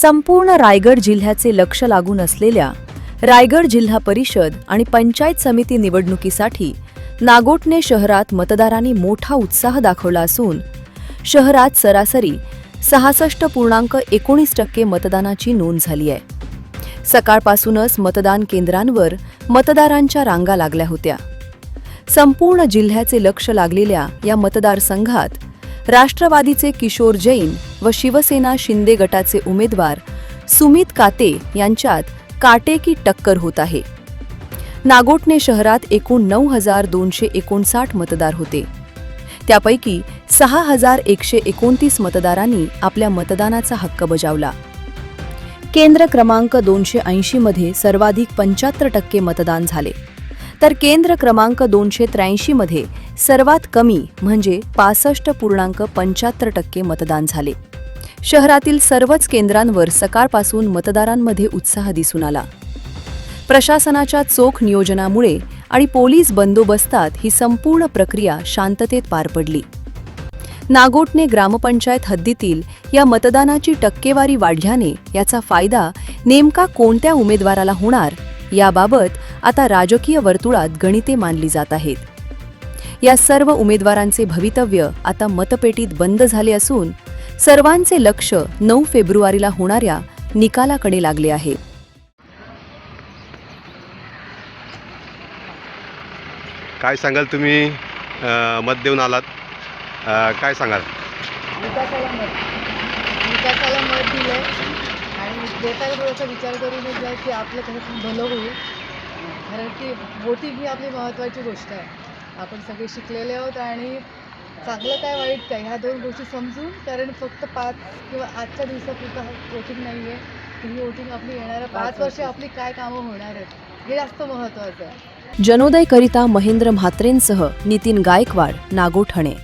संपूर्ण रायगड जिल्ह्याचे लक्ष लागून असलेल्या रायगड जिल्हा परिषद आणि पंचायत समिती निवडणुकीसाठी नागोटणे शहरात मतदारांनी मोठा उत्साह दाखवला असून शहरात सरासरी सहासष्ट पूर्णांक एकोणीस टक्के मतदानाची नोंद झाली आहे. सकाळपासूनच मतदान केंद्रांवर मतदारांच्या रांगा लागल्या होत्या. संपूर्ण जिल्ह्याचे लक्ष लागलेल्या या मतदारसंघात राष्ट्रवादीचे किशोर जैन व शिवसेना शिंदे गटाचे उमेदवार सुमित काते यांच्यात काटेकी टक्कर होत आहे. नागोटणे शहरात एकूण नऊ हजार दोनशे एकोणसाठ मतदार होते. त्यापैकी सहा हजार एकशे एकोणतीस मतदारांनी आपल्या मतदानाचा हक्क बजावला. केंद्र क्रमांक दोनशे ऐंशीमध्ये सर्वाधिक पंच्याहत्तर टक्के मतदान झाले. तर केंद्र क्रमांक दोनशे त्र्याऐंशीमध्ये सर्वात कमी म्हणजे पासष्ट पूर्णांक पंच्याहत्तर टक्के मतदान झाले. शहरातील सर्वच केंद्रांवर सकाळपासून मतदारांमध्ये उत्साह दिसून आला. प्रशासनाच्या चोख नियोजनामुळे आणि पोलीस बंदोबस्तात ही संपूर्ण प्रक्रिया शांततेत पार पडली. नागोटने ग्रामपंचायत हद्दीतील या मतदानाची टक्केवारी वाढल्याने याचा फायदा नेमका कोणत्या उमेदवाराला होणार याबाबत आता राजकीय वर्तुळात गणिते मानली जात आहेत. या सर्व उमेदवारांचे भवितव्य आता मतपेटीत बंद झाले असून सर्वांचे लक्ष नऊ फेब्रुवारीला होणाऱ्या निकालाकडे लागले आहे. काय सांगाल तुम्ही? मत देऊन आलात. काय सांगाल विकासाला मत विकासाला मत दिलं आहे आणि देताना थोडासा विचार करूनच द्या की आपलं कसं भलं होईल. कारण की वोटिंग ही आपली महत्त्वाची गोष्ट आहे. आपण सगळे शिकलेले आहोत आणि चांगलं काय वाईट काय ह्या दोन गोष्टी समजून कारण फक्त पाच किंवा आजच्या दिवसापुरतं वोटिंग नाही आहे ही वोटिंग आपली येणाऱ्या पाच वर्ष. आपली काय कामं होणार आहेत हे जास्त महत्त्वाचं आहे. जनोदयकरिता महेंद्र म्हात्रेंसह नितीन गायकवाड नागोठणे.